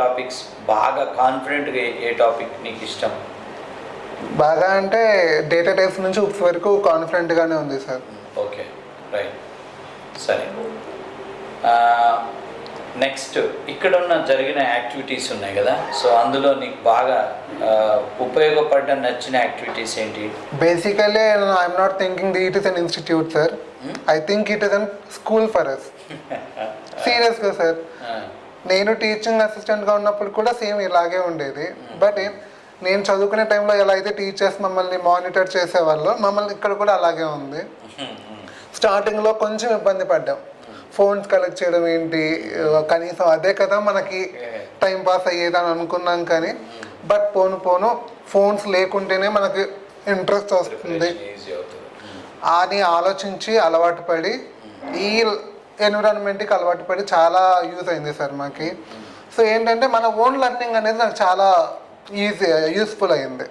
Topics బాగా కాన్ఫిడెంట్గా ఏ topic నీకు ఇష్టం? బాగా అంటే డేటా టైప్స్ నుంచి ఉప్స్ వరకు కాన్ఫిడెంట్గానే ఉంది సార్. ఓకే రైట్ సరే. నెక్స్ట్ ఇక్కడ ఉన్న జరిగిన యాక్టివిటీస్ ఉన్నాయి కదా సో అందులో నీకు బాగా ఉపయోగపడ్డ నచ్చిన యాక్టివిటీస్ ఏంటి? Basically I'm not thinking the it is an institute sir I think it is an school for us సీరియస్గా సార్ నేను టీచింగ్ అసిస్టెంట్గా ఉన్నప్పుడు కూడా సేమ్ ఇలాగే ఉండేది. బట్ నేను చదువుకునే టైంలో ఎలా అయితే టీచర్స్ మమ్మల్ని మానిటర్ చేసేవాళ్ళు మమ్మల్ని ఇక్కడ కూడా అలాగే ఉంది. స్టార్టింగ్లో కొంచెం ఇబ్బంది పడ్డాం. ఫోన్స్ కలెక్ట్ చేయడం ఏంటి? కనీసం అదే కదా మనకి టైం పాస్ అయ్యేదని అనుకున్నాం కానీ బట్ పోను పోను ఫోన్స్ లేకుంటేనే మనకి ఇంట్రెస్ట్ వస్తుంది. అని ఆలోచించి అలవాటు పడి ఈ ఎన్విరాన్మెంట్కి అలవాటు పడి చాలా యూజ్ అయింది సార్ మాకి. సో ఏంటంటే మన ఓన్ లర్నింగ్ అనేది నాకు చాలా ఈజీ యూస్ఫుల్ అయింది.